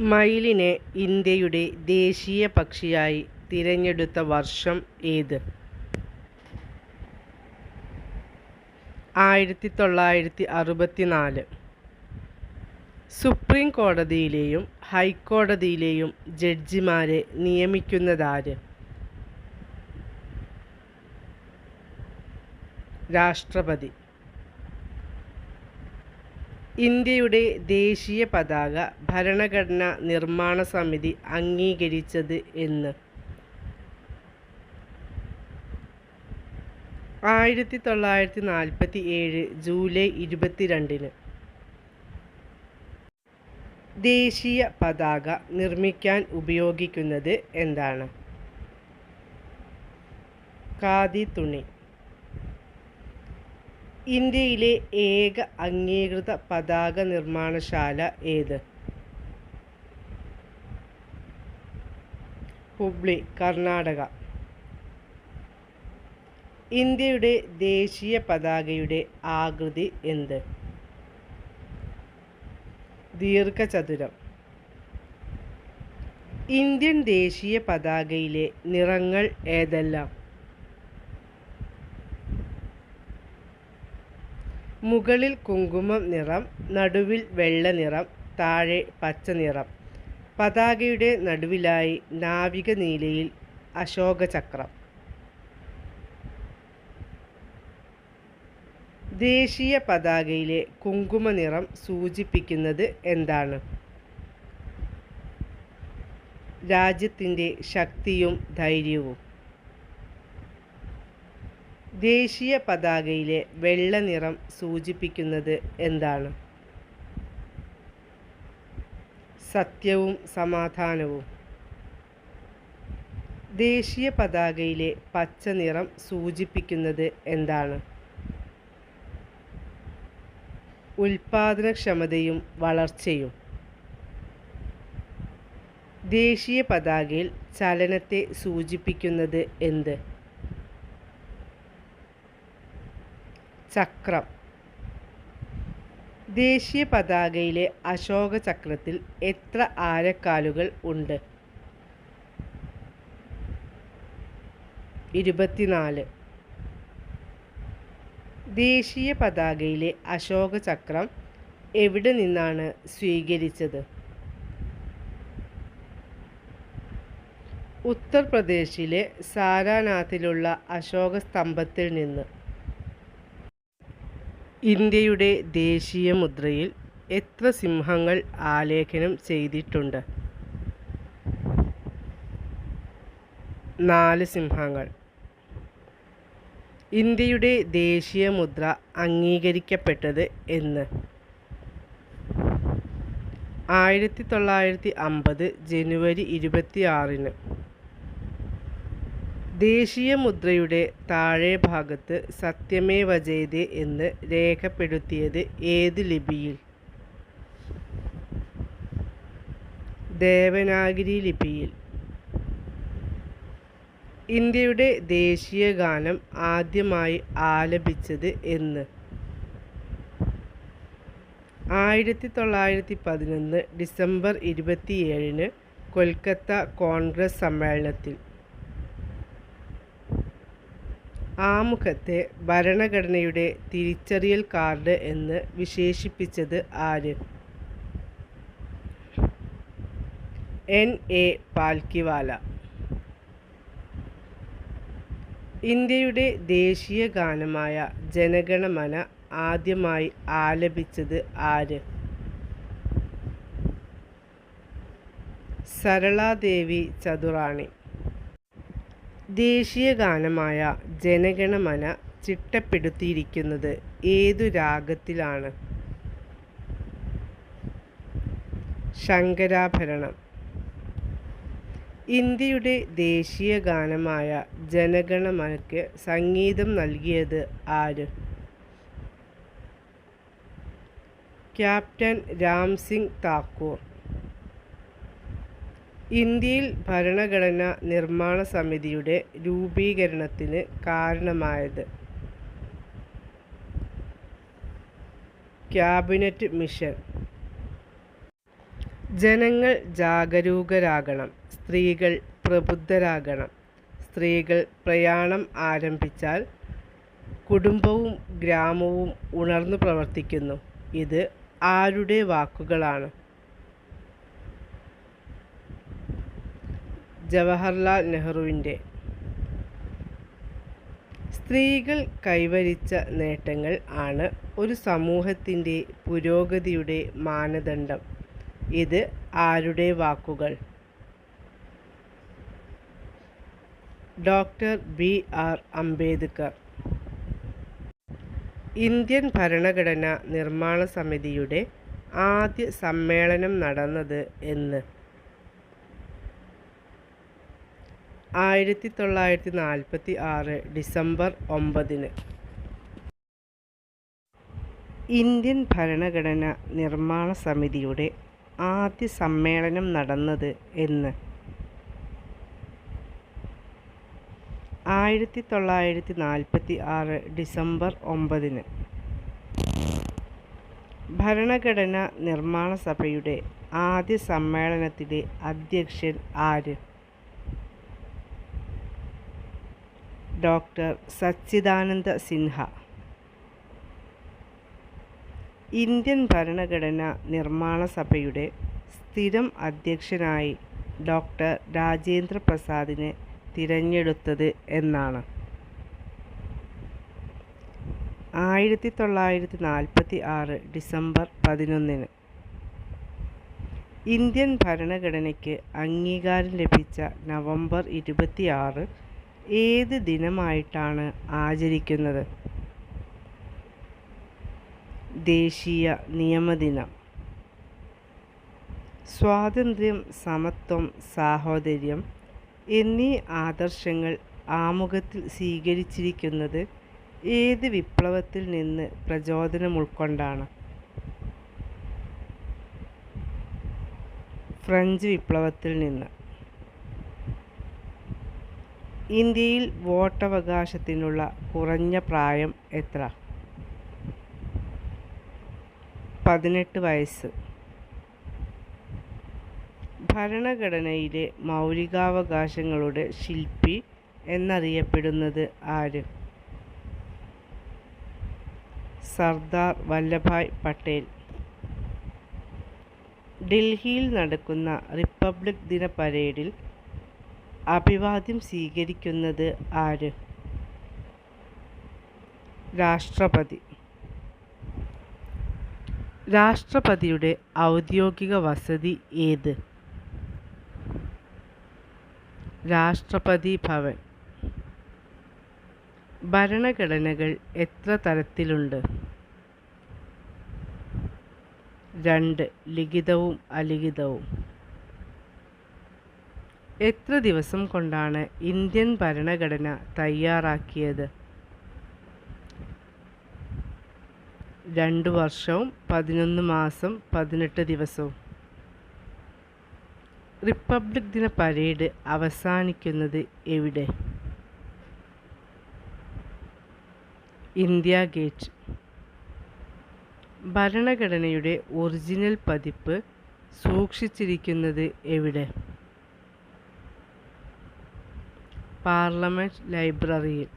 മയിലിനെ ഇന്ത്യയുടെ ദേശീയ പക്ഷിയായി തിരഞ്ഞെടുത്ത വർഷം ഏത്? ആയിരത്തി തൊള്ളായിരത്തി അറുപത്തി നാല് സുപ്രീം കോടതിയിലെയും ഹൈക്കോടതിയിലെയും ജഡ്ജിമാരെ നിയമിക്കുന്നതാര്? രാഷ്ട്രപതി. ഇന്ത്യയുടെ ദേശീയ പതാക ഭരണഘടനാ നിർമ്മാണ സമിതി അംഗീകരിച്ചത് എന്ന്. ആയിരത്തി തൊള്ളായിരത്തി നാൽപ്പത്തി ഏഴ് ജൂലൈ ഇരുപത്തിരണ്ടിന് ദേശീയ പതാക നിർമ്മിക്കാൻ ഉപയോഗിക്കുന്നത് എന്താണ്? ഖാദി തുണി. ഇന്ത്യയിലെ ഏക അംഗീകൃത പതാക നിർമ്മാണശാല ഏത്? ഹുബ്ലി കർണാടക. ഇന്ത്യയുടെ ദേശീയ പതാകയുടെ ആകൃതി എന്ത്? ദീർഘചതുരം. ഇന്ത്യൻ ദേശീയ പതാകയിലെ നിറങ്ങൾ ഏതെല്ലാം? മുകളിൽ കുങ്കുമം നിറം നടുവിൽ വെള്ള നിറം താഴെ പച്ച നിറം. പതാകയുടെ നടുവിലായി നാവിക നീലയിൽ അശോകചക്രം ദേശീയ പതാകയിലെ കുങ്കുമ നിറം സൂചിപ്പിക്കുന്നത് എന്താണ്? രാജ്യത്തിന്റെ ശക്തിയും ധൈര്യവും. ദേശീയ പതാകയിലെ വെള്ള നിറം സൂചിപ്പിക്കുന്നത് എന്താണ്? സത്യവും സമാധാനവും. ദേശീയ പതാകയിലെ പച്ച നിറം സൂചിപ്പിക്കുന്നത് എന്താണ്? ഉൽപാദനക്ഷമതയും വളർച്ചയും. ദേശീയ പതാകയിൽ ചലനത്തെ സൂചിപ്പിക്കുന്നത് എന്ത്? ചക്രം. ദേശീയ പതാകയിലെ അശോക ചക്രത്തിൽ എത്ര ആരക്കാലുകൾ ഉണ്ട്? ഇരുപത്തിനാല്. ദേശീയ പതാകയിലെ അശോക ചക്രം എവിടെ നിന്നാണ് സ്വീകരിച്ചത്? ഉത്തർപ്രദേശിലെ സാരാനാഥിലുള്ള അശോക സ്തംഭത്തിൽ നിന്ന്. ഇന്ത്യയുടെ ദേശീയ മുദ്രയിൽ എത്ര സിംഹങ്ങൾ ആലേഖനം ചെയ്തിട്ടുണ്ട്? നാല് സിംഹങ്ങൾ. ഇന്ത്യയുടെ ദേശീയ മുദ്ര അംഗീകരിക്കപ്പെട്ടത് എന്ന്. ആയിരത്തി തൊള്ളായിരത്തി അമ്പത് ജനുവരി ഇരുപത്തി ആറിന് ദേശീയ മുദ്രയുടെ താഴെ ഭാഗത്ത് സത്യമേവ ജയതേ എന്ന് രേഖപ്പെടുത്തിയത് ഏത് ലിപിയിൽ? ദേവനാഗിരി ലിപിയിൽ. ഇന്ത്യയുടെ ദേശീയ ഗാനം ആദ്യമായി ആലപിച്ചത് എന്ന്. ആയിരത്തി തൊള്ളായിരത്തി പതിനൊന്ന് ഡിസംബർ ഇരുപത്തിയേഴിന് കൊൽക്കത്ത കോൺഗ്രസ് സമ്മേളനത്തിൽ. ആമുഖത്തെ ഭരണഘടനയുടെ തിരിച്ചറിയൽ കാർഡ് എന്ന് വിശേഷിപ്പിച്ചത് ആര്? എൻ. എ. പാൽക്കിവാല. ഇന്ത്യയുടെ ദേശീയ ഗാനമായ ജനഗണമന ആദ്യമായി ആലപിച്ചത് ആര്? സരളാദേവി ചതുറാണി. ദേശീയ ഗാനമായ ജനഗണമന ചിട്ടപ്പെടുത്തിയിരിക്കുന്നത് ഏതു രാഗത്തിലാണ്? ശങ്കരാഭരണം. ഇന്ത്യയുടെ ദേശീയ ഗാനമായ ജനഗണമനയ്ക്ക് സംഗീതം നൽകിയത് ആര്? ക്യാപ്റ്റൻ രാം സിംഗ് താക്കൂർ. ഇന്ത്യയിൽ ഭരണഘടന നിർമ്മാണ സമിതിയുടെ രൂപീകരണത്തിന് കാരണമായത് ക്യാബിനറ്റ് മിഷൻ. ജനങ്ങൾ ജാഗരൂകരാകണം. സ്ത്രീകൾ പ്രബുദ്ധരാകണം. സ്ത്രീകൾ പ്രയാണം ആരംഭിച്ചാൽ കുടുംബവും ഗ്രാമവും ഉണർന്നു പ്രവർത്തിക്കുന്നു. ഇത് ആരുടെ വാക്കുകളാണ്? ജവഹർലാൽ നെഹ്റുവിന്റെ സ്ത്രീകൾ കൈവരിച്ച നേട്ടങ്ങൾ ആണ് ഒരു സമൂഹത്തിന്റെ പുരോഗതിയുടെ മാനദണ്ഡം. ഇത് ആരുടെ വാക്കുകൾ? Doctor B R Ambedkar. Indian ഭരണഘടന നിർമ്മാണ സമിതിയുടെ ആദ്യ സമ്മേളനം നടന്നത് എന്ന് ആയിരത്തി തൊള്ളായിരത്തി നാൽപ്പത്തി ആറ് ഡിസംബർ ഒമ്പതിന്. ഇന്ത്യൻ ഭരണഘടന നിർമ്മാണ സമിതിയുടെ ആദ്യ സമ്മേളനം നടന്നത് എന്ന്. ആയിരത്തി തൊള്ളായിരത്തി നാൽപ്പത്തി ആറ് ഡിസംബർ ഒമ്പതിന്. ഭരണഘടന നിർമ്മാണ സഭയുടെ ആദ്യ സമ്മേളനത്തിലെ അധ്യക്ഷൻ ആര്? ഡോക്ടർ സച്ചിദാനന്ദ സിൻഹ. ഇന്ത്യൻ ഭരണഘടന നിർമ്മാണ സഭയുടെ സ്ഥിരം അധ്യക്ഷനായി ഡോക്ടർ രാജേന്ദ്ര പ്രസാദിനെ തിരഞ്ഞെടുത്തത് എന്നാണ്. ആയിരത്തി തൊള്ളായിരത്തി നാൽപ്പത്തി ആറ് ഡിസംബർ പതിനൊന്നിന് ഇന്ത്യൻ ഭരണഘടനയ്ക്ക് അംഗീകാരം ലഭിച്ച നവംബർ ഇരുപത്തിയാറ് ഏത് ദിനമായിട്ടാണ് ആചരിക്കുന്നത്? ദേശീയ നിയമദിനം. സ്വാതന്ത്ര്യം സമത്വം സാഹോദര്യം എന്നീ ആദർശങ്ങൾ ആമുഖത്തിൽ സ്വീകരിച്ചിരിക്കുന്നത് ഏത് വിപ്ലവത്തിൽ നിന്ന് പ്രചോദനം ഉൾക്കൊണ്ടാണ്? ഫ്രഞ്ച് വിപ്ലവത്തിൽ നിന്ന്. ഇന്ത്യയിൽ വോട്ടവകാശത്തിനുള്ള കുറഞ്ഞ പ്രായം എത്ര? പതിനെട്ട് വയസ്സ്. ഭരണഘടനയിലെ മൗലികാവകാശങ്ങളുടെ ശില്പി എന്നറിയപ്പെടുന്നത് ആര്? സർദാർ വല്ലഭായ് പട്ടേൽ. ഡൽഹിയിൽ നടക്കുന്ന റിപ്പബ്ലിക് ദിന പരേഡിൽ അഭിവാദ്യം സ്വീകരിക്കുന്നത് ആര്? രാഷ്ട്രപതി. രാഷ്ട്രപതിയുടെ ഔദ്യോഗിക വസതി ഏത്? രാഷ്ട്രപതി ഭവൻ. ഭരണഘടനകൾ എത്ര തരത്തിലുണ്ട്? രണ്ട് ലിഖിതവും അലിഖിതവും. എത്ര ദിവസം കൊണ്ടാണ് ഇന്ത്യൻ ഭരണഘടന തയ്യാറാക്കിയത്? രണ്ട് വർഷവും പതിനൊന്ന് മാസം പതിനെട്ട് ദിവസവും. റിപ്പബ്ലിക് ദിന പരേഡ് അവസാനിക്കുന്നത് എവിടെ? India gate. ഭരണഘടനയുടെ ഒറിജിനൽ പതിപ്പ് സൂക്ഷിച്ചിരിക്കുന്നത് എവിടെ? പാർലമെന്റ് ലൈബ്രറിയിൽ.